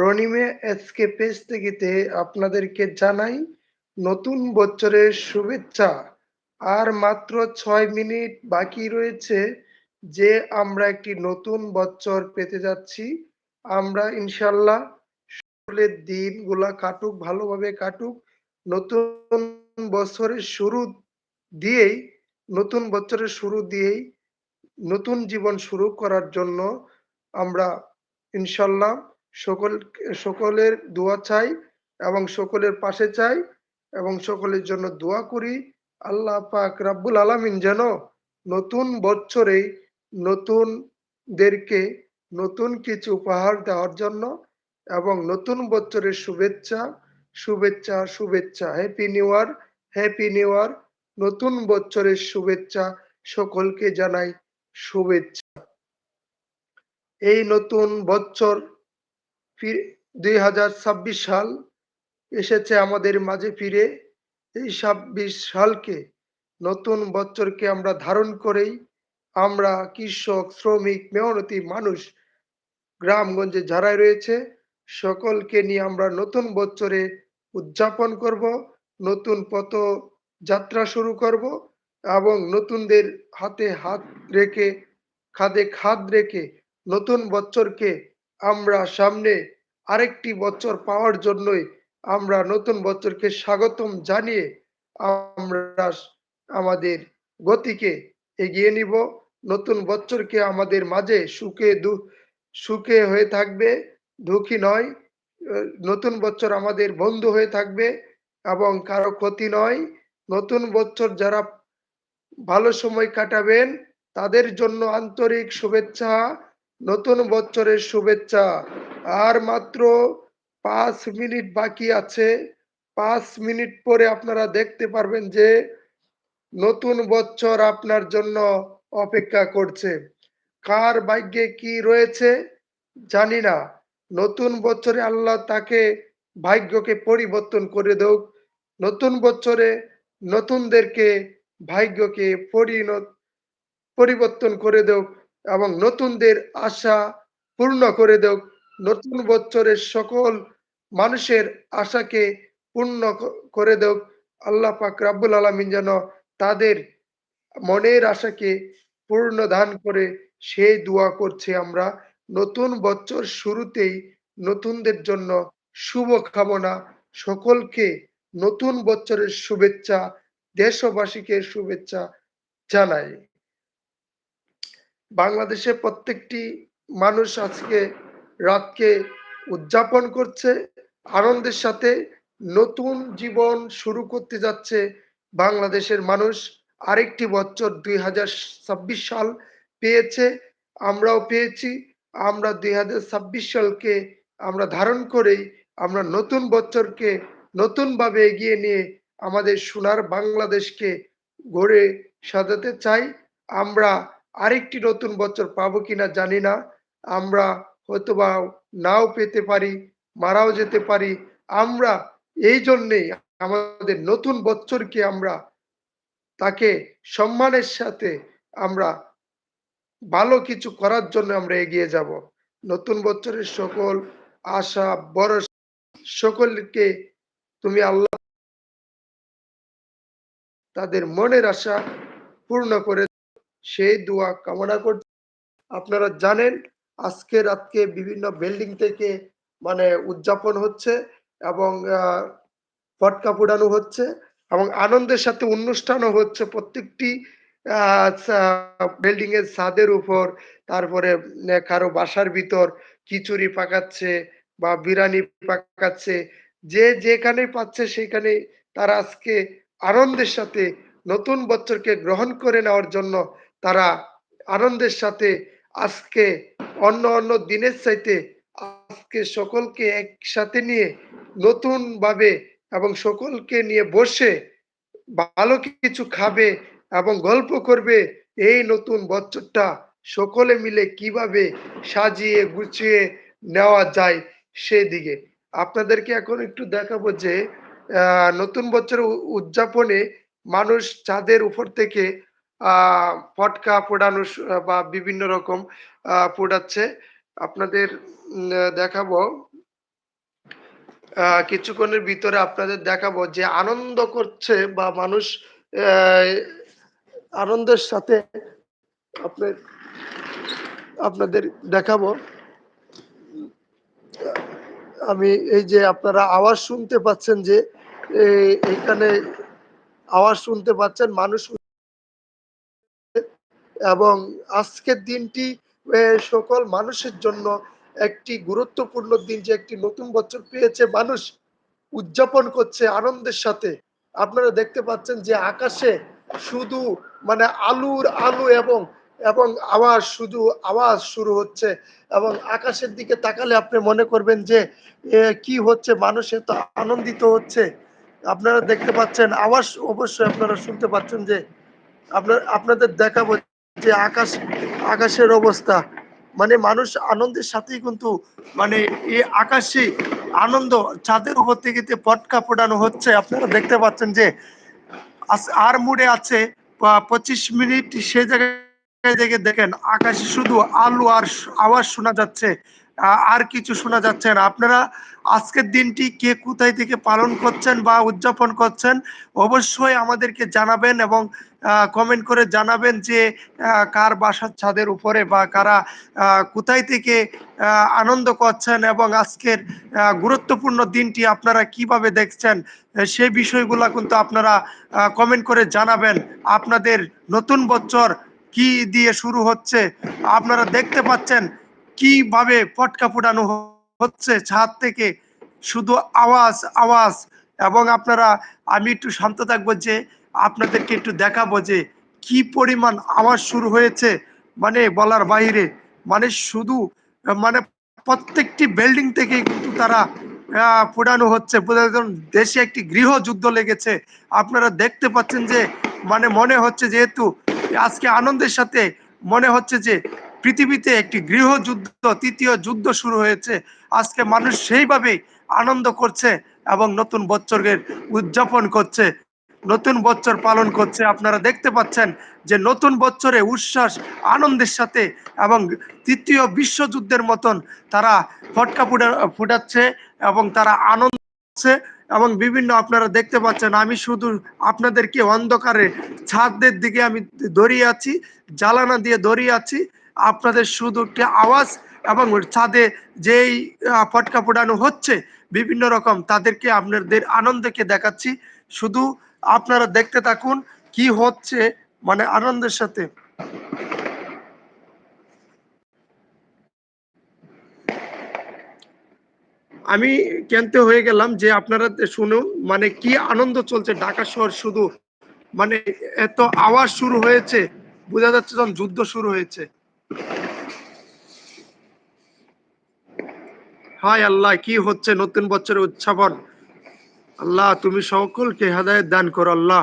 রনিমে SK page থেকেতে আপনাদেরকে জানাই নতুন বছরের শুভেচ্ছা। আর মাত্র ছয় মিনিট বাকি রয়েছে যে আমরা একটি নতুন বছর পেতে যাচ্ছি। আমরা ইনশাল্লাহ সকলের দিনগুলা কাটুক, ভালোভাবে কাটুক। নতুন বছরের শুরু দিয়েই, নতুন বছরের শুরু দিয়েই নতুন জীবন শুরু করার জন্য আমরা ইনশাল্লাহ সকল, সকলের দোয়া চাই এবং সকলের পাশে চাই এবং সকলের জন্য দোয়া করি। আল্লাহ পাক রাব্বুল আলামিন যেন নতুন বছরে নতুনদেরকে নতুন কিছু উপহার দেওয়ার জন্য এবং নতুন বছরের শুভেচ্ছা শুভেচ্ছা শুভেচ্ছা happy new year happy new year নতুন বছরের শুভেচ্ছা, সকলকে জানাই শুভেচ্ছা। এই নতুন বছর দুই হাজার ছাব্বিশ সাল এসেছে আমাদের মাঝে ফিরে। এই ছাব্বিশ সালকে নতুন বছরকে আমরা ধারণ করেই আমরা কৃষক, শ্রমিক, মেহনতি মানুষ গ্রামগঞ্জে যারাই রয়েছে, সকলকে নিয়ে আমরা নতুন বছরে উদযাপন করব, নতুন পথ যাত্রা শুরু করব এবং নতুনদের হাতে হাত রেখে, খাদে খাদ রেখে নতুন বছরকে আমরা সামনে আরেকটি বছর পাওয়ার জন্যই আমরা নতুন বছরকে স্বাগতম জানিয়ে আমরা আমাদের গতিকে এগিয়ে নিব। নতুন বছরকে আমাদের মাঝে সুখে দু, সুখে হয়ে থাকবে, দুঃখী নয়। নতুন বছর আমাদের বন্ধু হয়ে থাকবে এবং কারও ক্ষতি নয়। নতুন বছর যারা ভালো সময় কাটাবেন, তাদের জন্য আন্তরিক শুভেচ্ছা নতুন বছরের শুভেচ্ছা। আর মাত্র পাঁচ মিনিট বাকি আছে। পাঁচ মিনিট পরে আপনারা দেখতে পারবেন যে নতুন বছর আপনার জন্য অপেক্ষা করছে। কার ভাগ্যে কি রয়েছে জানি না। নতুন বছরে আল্লাহ তাকে ভাগ্যকে পরিবর্তন করে দেও নতুন বছরে নতুনদেরকে ভাগ্যকে পরিণত, পরিবর্তন করে দেও এবং নতুনদের আশা পূর্ণ করে দেও নতুন বছরের সকল মানুষের আশাকে পূর্ণ করে দেও আল্লাহ পাক রাব্বুল আলমিন যেন তাদের মনের আশাকে পূর্ণ দান করে সেই দোয়া করছে আমরা। নতুন বছর শুরুতেই নতুনদের জন্য শুভ কামনা সকলকে নতুন বছরের শুভেচ্ছা, দেশবাসীকে শুভেচ্ছা জানাই। বাংলাদেশে প্রত্যেকটি মানুষ আজকে রাতকে উদযাপন করছে, আনন্দের সাথে নতুন জীবন শুরু করতে যাচ্ছে বাংলাদেশের মানুষ। আরেকটি বছর দুই হাজার ছাব্বিশ সাল পেয়েছে, আমরাও পেয়েছি। আমরা দুই হাজার ছাব্বিশ সালকে আমরা ধারণ করেই আমরা নতুন বছরকে নতুনভাবে এগিয়ে নিয়ে আমাদের সোনার বাংলাদেশকে গড়ে সাজাতে চাই। আমরা আরেকটি নতুন বছর পাবো কিনা জানি না। আমরা হয়তোবা নাও পেতে পারি, মারাও যেতে পারি। আমরা এই জন্যেই আমাদের নতুন বছরকে আমরা তাকে সম্মানের সাথে আমরা ভালো কিছু করার জন্য আমরা এগিয়ে যাব। নতুন বছরের সকল আশা বড় সকলকে তুমি আল্লাহ তাদের মনের আশা পূর্ণ করে সেই দোয়া কামনা করছি। আপনারা জানেন, আজকে রাতকে বিভিন্ন বিল্ডিং থেকে মানে উদযাপন হচ্ছে এবং পটকা পোড়ানো হচ্ছে এবং আনন্দের সাথে অনুষ্ঠানও হচ্ছে প্রত্যেকটি বিল্ডিং এর ছাদের উপর। তারপরে কারও বাসার ভিতর খিচুড়ি পাকাচ্ছে বা বিরিয়ানি পাকাচ্ছে। যে যেখানে পাচ্ছে সেখানে তারা আজকে আনন্দের সাথে নতুন বছরকে গ্রহণ করে নেওয়ার জন্য তারা আনন্দের সাথে আজকে অন্য অন্য দিনের চাইতে আজকে সকলকে একসাথে নিয়ে নতুন ভাবে এবং সকলকে নিয়ে বসে ভালো কিছু খাবে এবং গল্প করবে, এই নতুন বছরটা সকলে মিলে কীভাবে সাজিয়ে গুছিয়ে নেওয়া যায় সেদিকে। আপনাদেরকে এখন একটু দেখাবো যে নতুন বছর উদযাপনে মানুষ চাঁদের উপর থেকে ফটকা পোড়ানো বা বিভিন্ন রকম পোড়াচ্ছে আপনাদের দেখাবো কিছুক্ষণের ভিতরে আপনাদের দেখাবো যে আনন্দ করছে বা মানুষ আনন্দের সাথে আপনার, আপনাদের দেখাবো। আমি এই যে আপনারা আওয়াজ শুনতে পাচ্ছেন যে এখানে আওয়াজ শুনতে পাচ্ছেন, মানুষ এবং আজকের দিনটি সকল মানুষের জন্য একটি গুরুত্বপূর্ণ দিন যে একটি নতুন বছর পেয়েছে মানুষ উদযাপন করছে আনন্দের সাথে। আপনারা দেখতে পাচ্ছেন যে আকাশে শুধু মানে আলুর আলু এবং, এবং আওয়াজ শুধু আওয়াজ শুরু হচ্ছে এবং আকাশের দিকে তাকালে আপনি মনে করবেন যে কি হচ্ছে মানুষ এত আনন্দিত হচ্ছে। আপনারা দেখতে পাচ্ছেন আওয়াজ অবশ্যই আপনারা শুনতে পাচ্ছেন যে আপনার আপনাদের দেখাবো যে আকাশ, আকাশের অবস্থা। মানে মানুষ আনন্দের সাথেই কিন্তু মানে এই আকাশে আনন্দ, চাঁদের উপর থেকে পটকা ফোটানো হচ্ছে, আপনারা দেখতে পাচ্ছেন যে আর মুডে আছে পঁচিশ মিনিট সে জায়গায় দেখে দেখেন, আকাশে শুধু আলো আর আওয়াজ শোনা যাচ্ছে। আর কিছু শোনা যাচ্ছে না। আপনারা আজকের দিনটি কে কোথায় থেকে পালন করছেন বা উদযাপন করছেন অবশ্যই আমাদেরকে জানাবেন এবং কমেন্ট করে জানাবেন যে কার বাসার ছাদের উপরে বা কারা কোথায় থেকে আনন্দ করছেন এবং আজকের গুরুত্বপূর্ণ দিনটি আপনারা কীভাবে দেখছেন সেই বিষয়গুলো কিন্তু আপনারা কমেন্ট করে জানাবেন। আপনাদের নতুন বছর কি দিয়ে শুরু হচ্ছে, আপনারা দেখতে পাচ্ছেন। কীভাবে পটকা ফুটানো হচ্ছে ছাদ থেকে? শুধু আওয়াজ আওয়াজ। এবং আপনারা, আমি একটু শান্ত থাকব যে, আপনাদেরকে একটু দেখাবো যে, কি পরিমাণ আওয়াজ শুরু হয়েছে মানে বলার বাইরে। মানে শুধু মানে প্রত্যেকটি বিল্ডিং থেকে কিন্তু তারা ফোটানো হচ্ছে। দেশে একটি গৃহযুদ্ধ লেগেছে। আপনারা দেখতে পাচ্ছেন যে মানে মনে হচ্ছে যেহেতু, আজকে আনন্দের সাথে মনে হচ্ছে যে পৃথিবীতে একটি গৃহযুদ্ধ, তৃতীয় যুদ্ধ শুরু হয়েছে। আজকে মানুষ সেইভাবে আনন্দ করছে এবং নতুন বছরের উদযাপন করছে, নতুন বছর পালন করছে। আপনারা দেখতে পাচ্ছেন যে নতুন বছরে উচ্ছ্বাস, আনন্দের সাথে এবং তৃতীয় বিশ্বযুদ্ধের মতন তারা ফটকা ফুটা, ফুটাচ্ছে এবং তারা আনন্দ করছে এবং বিভিন্ন আপনারা দেখতে পাচ্ছেন, আমি শুধু আপনাদেরকে অন্ধকারে ছাদের দিকে আমি দড়িয়ে আছি, জ্বালানা দিয়ে দড়িয়ে আছি। আপনাদের শুধু একটি আওয়াজ এবং ছাদে যেই ফটকা ফোটানো হচ্ছে, বিভিন্ন রকম, তাদেরকে আপনাদের আনন্দকে দেখাচ্ছি। শুধু আপনারা দেখতে থাকুন কি হচ্ছে মানে আনন্দের সাথে। আমি কেনতে হয়ে গেলাম যে আপনারা শুনুন মানে কি আনন্দ চলছে ঢাকা শহর শুধু। মানে এত আওয়াজ শুরু হয়েছে, বোঝা যাচ্ছে যখন যুদ্ধ শুরু হয়েছে। হায় আল্লাহ, কি হচ্ছে নতুন বছরের উৎসবন? আল্লাহ, তুমি সকলকে হেদায়েত দান করো, আল্লাহ।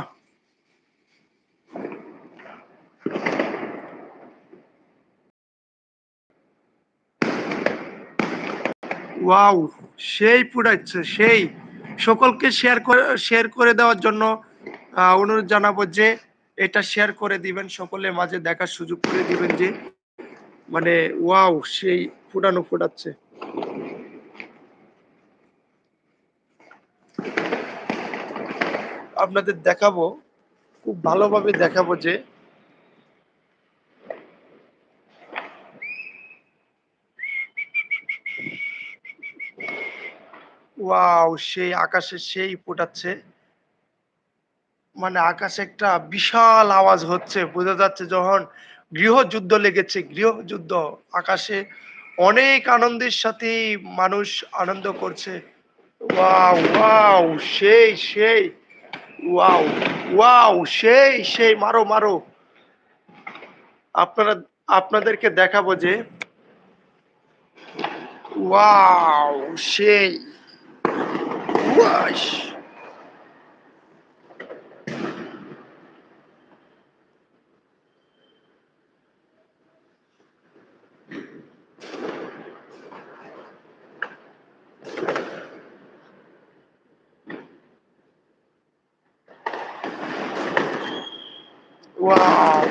ওয়াও, সেই পুরাচ্ছে সেই। সকলকে শেয়ার করে শেয়ার করে দেওয়ার জন্য অনুরোধ জানাব যে, এটা শেয়ার করে দিবেন, সকলের মাঝে দেখার সুযোগ করে দিবেন যে মানে ওয়াও, সেই ফুটানো ফুটাচ্ছে আপনাদের দেখাবো, খুব ভালোভাবে দেখাবো যে ওয়াও, সেই আকাশে সেই ফোটাচ্ছে। মানে আকাশে একটা বিশাল আওয়াজ হচ্ছে। বোঝা যাচ্ছে যখন গৃহযুদ্ধ লেগেছে, গৃহযুদ্ধ। আকাশে অনেক আনন্দের সাথে মানুষ আনন্দ করছে। ওয়াও ওয়াও সেই সেই ওয়াও ওয়াও সেই সেই মারো মারো আপনারা, আপনাদেরকে দেখাবো যে ওয়াও সেই। ওয়াশ ওয়াও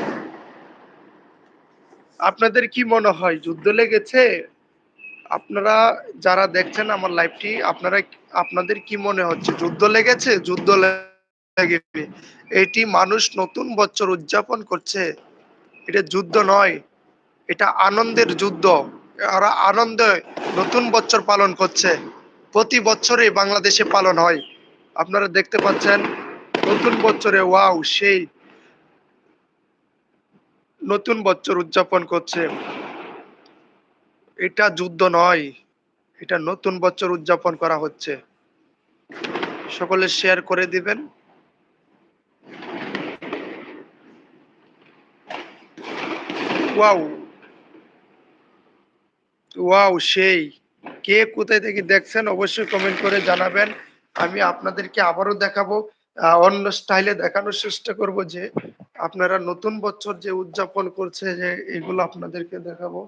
আপনাদের কি মনে হয়, যুদ্ধ লেগেছে? আপনারা যারা দেখছেন আমার লাইভটি আপনারা আপনাদের কি মনে হচ্ছে, যুদ্ধ লেগেছে? যুদ্ধ লেগেছে এটি মানুষ নতুন বছর উদযাপন করছে। এটা যুদ্ধ নয়, এটা আনন্দের যুদ্ধ। ওরা আনন্দে নতুন বছর পালন করছে। প্রতি বছরে বাংলাদেশে পালন হয়। আপনারা দেখতে পাচ্ছেন, নতুন বছরে, ওয়াও, সেই নতুন বছর উদযাপন করছে। এটা যুদ্ধ নয়, এটা নতুন বছর উদযাপন করা হচ্ছে। সকলে শেয়ার করে দিবেন। ওয়াও ওয়াও, সেই। কে কোথায় থেকে দেখছেন অবশ্যই কমেন্ট করে জানাবেন। আমি আপনাদেরকে আবারও দেখাবো অন্য স্টাইলে দেখানোর চেষ্টা করব যে আপনারা নতুন বছর যে উদযাপন করছে, যে এগুলো আপনাদেরকে দেখাবো।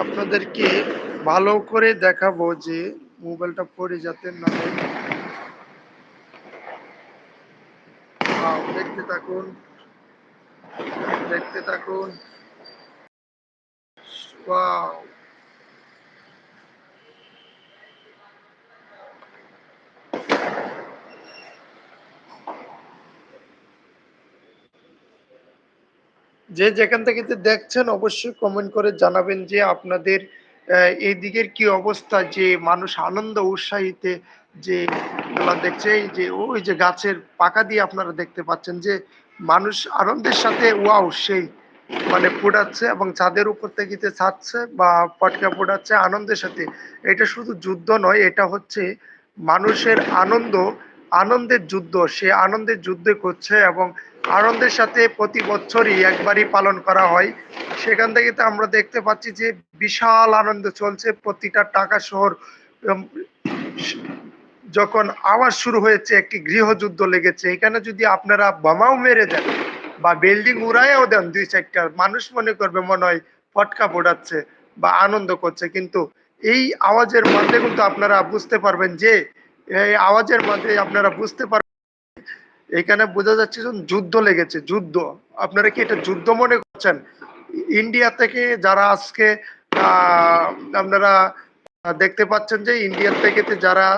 আপনাদেরকে ভালো করে দেখাবো যে মোবাইলটা পড়ে যাতে না দেখতে থাকুন। দেখতে থাকুন। ওয়াও! যে যেখান থেকে দেখছেন, অবশ্যই কমেন্ট করে জানাবেন যে আপনাদের এই দিকের কি অবস্থা, যে মানুষ আনন্দ, উৎসাহিতে যে খেলা দেখছে, এই যে ওই যে গাছের পাকা দিয়ে আপনারা দেখতে পাচ্ছেন যে মানুষ আনন্দের সাথে ওয়াও সেই মানে পোড়াচ্ছে এবং ছাদের উপর থেকে ছাড়ছে বা পটকা পোড়াচ্ছে আনন্দের সাথে। এটা শুধু যুদ্ধ নয়, এটা হচ্ছে মানুষের আনন্দ, আনন্দের যুদ্ধ, সে আনন্দের যুদ্ধ করছে এবং আনন্দের সাথে প্রতি বছরই একবারই পালন করা হয়। সেখান থেকে তো আমরা দেখতে পাচ্ছি যে বিশাল আনন্দ চলছে প্রতিটা টাকা শহর। যখন আওয়াজ শুরু হয়েছে, একটি গৃহযুদ্ধ লেগেছে। এখানে যদি আপনারা বোমাও মেরে দেন বা বিল্ডিং উড়াইয়াও দেন দুই চারটা মানুষ মনে করবে মনে হয় ফটকা পোড়াচ্ছে বা আনন্দ করছে। কিন্তু এই আওয়াজের মধ্যে কিন্তু আপনারা বুঝতে পারবেন যে, এই আওয়াজের মধ্যে আপনারা বুঝতে পারবেন এখানে বোঝা যাচ্ছে যুদ্ধ লেগেছে, যুদ্ধ। আপনারা কি এটা যুদ্ধ মনে করছেন? ইন্ডিয়া থেকে যারা আজকে আপনারা দেখতে পাচ্ছেন যে ইন্ডিয়া থেকে যারা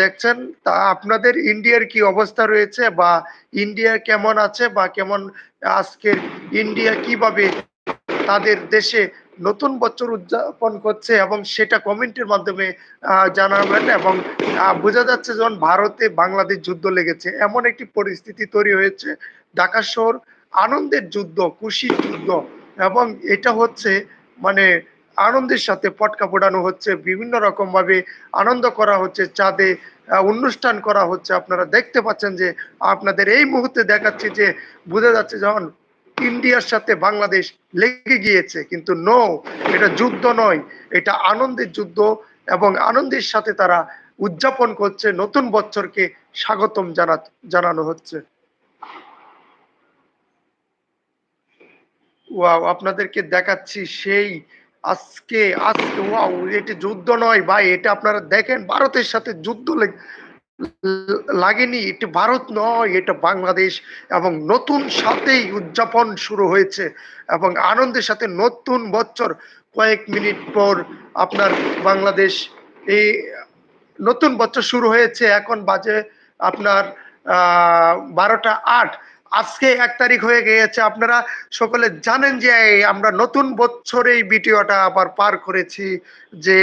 দেখছেন, তা আপনাদের ইন্ডিয়ার কি অবস্থা রয়েছে বা ইন্ডিয়া কেমন আছে বা কেমন আজকের ইন্ডিয়া কীভাবে তাদের দেশে নতুন বছর উদযাপন করছে এবং সেটা কমেন্টের মাধ্যমে জানাবেন এবং বোঝা যাচ্ছে যখন ভারতে বাংলাদেশ যুদ্ধ লেগেছে, এমন একটি পরিস্থিতি তৈরি হয়েছে ঢাকা শহর আনন্দের যুদ্ধ, খুশির যুদ্ধ এবং এটা হচ্ছে মানে আনন্দের সাথে পটকা পোড়ানো হচ্ছে, বিভিন্ন রকম ভাবে আনন্দ করা হচ্ছে, চাঁদে অনুষ্ঠান করা হচ্ছে। আপনারা দেখতে পাচ্ছেন যে, আপনাদের এই মুহূর্তে দেখাচ্ছি যে, বোঝা যাচ্ছে যখন ইন্ডিয়ার সাথে বাংলাদেশ লেগে গিয়েছে, কিন্তু নো এটা যুদ্ধ নয়, এটা আনন্দের যুদ্ধ এবং আনন্দের সাথে তারা উদযাপন করছে, নতুন বছরকে স্বাগতম জানা, জানানো হচ্ছে। ওয়াও আপনাদেরকে দেখাচ্ছি সেই আজকে আজকে ওয়াও এটি যুদ্ধ নয় ভাই, এটা আপনারা দেখেন, ভারতের সাথে যুদ্ধ লাগেনি, এটি ভারত নয়, এটা বাংলাদেশ, এবং নতুন সাথেই উদযাপন শুরু হয়েছে, এবং আনন্দের সাথে নতুন বছর, কয়েক মিনিট পর আপনার বাংলাদেশ এই নতুন বছর শুরু হয়েছে, এখন বাজে আপনার বারোটা আট আজকে এক তারিখ হয়ে গিয়েছে। আপনারা সকলে জানেন যে আমরা নতুন বছর এই ভিডিওটা আবার পার করেছি, যে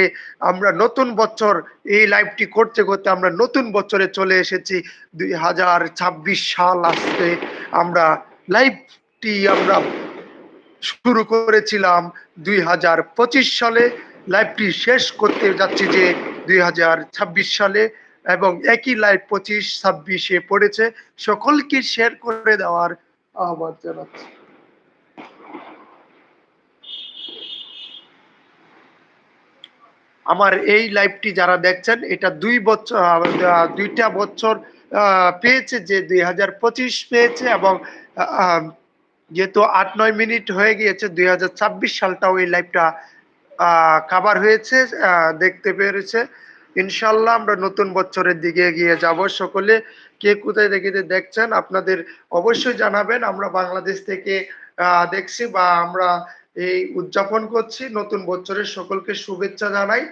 আমরা নতুন বছর এই লাইভটি করতে করতে আমরা নতুন বছরে চলে এসেছি। দুই হাজার ছাব্বিশ সাল আসতে আমরা লাইভটি আমরা শুরু করেছিলাম দুই হাজার পঁচিশ সালে। লাইভটি শেষ করতে যাচ্ছি যে দুই হাজার ছাব্বিশ সালে। এবং একই লাইভ পঁচিশ, ছাব্বিশে পড়েছে। সকলকে শেয়ার করে দেওয়ার আহ্বান জানাচ্ছি। আমার এই লাইভটি যারা দেখছেন, এটা দুই বছর দুইটা বছর পেয়েছে যে দুই হাজার পঁচিশ পেয়েছে এবং যেহেতু আট, নয় মিনিট হয়ে গিয়েছে, দুই হাজার ছাব্বিশ সালটাও এই লাইভটা কাভার হয়েছে দেখতে পেরেছে। ইনশাল্লাহ আমরা নতুন বছরের দিকে এগিয়ে যাব। সকলে কে কোথায় থেকে দেখছেন, আপনাদের অবশ্যই জানাবেন। আমরা বাংলাদেশ থেকে দেখছি বা আমরা এই উদযাপন করছি। নতুন বছরের সকলকে শুভেচ্ছা জানাই।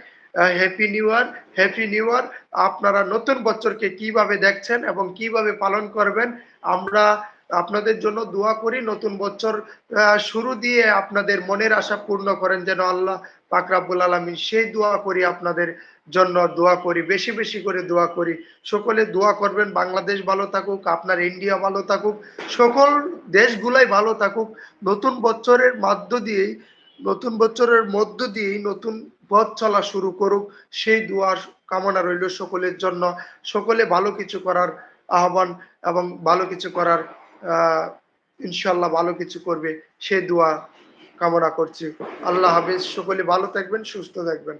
Happy new year happy new year আপনারা নতুন বছরকে কীভাবে দেখছেন এবং কীভাবে পালন করবেন, আমরা আপনাদের জন্য দোয়া করি, নতুন বছর শুরু দিয়ে আপনাদের মনের আশা পূর্ণ করেন যেন আল্লাহ পাক রাব্বুল আলামিন সেই দোয়া করি আপনাদের জন্য দোয়া করি, বেশি বেশি করে দোয়া করি। সকলে দোয়া করবেন, বাংলাদেশ ভালো থাকুক, আপনার ইন্ডিয়া ভালো থাকুক, সকল দেশগুলাই ভালো থাকুক। নতুন বছরের মধ্য দিয়েই, নতুন বছরের মধ্য দিয়েই নতুন পথ চলা শুরু করুক, সেই দোয়ার কামনা রইল সকলের জন্য। সকলে ভালো কিছু করার আহ্বান এবং ভালো কিছু করার ইনশাল্লাহ ভালো কিছু করবে। সে দোয়া কামনা করছি। আল্লাহ হাফিজ। সকলে ভালো থাকবেন, সুস্থ থাকবেন।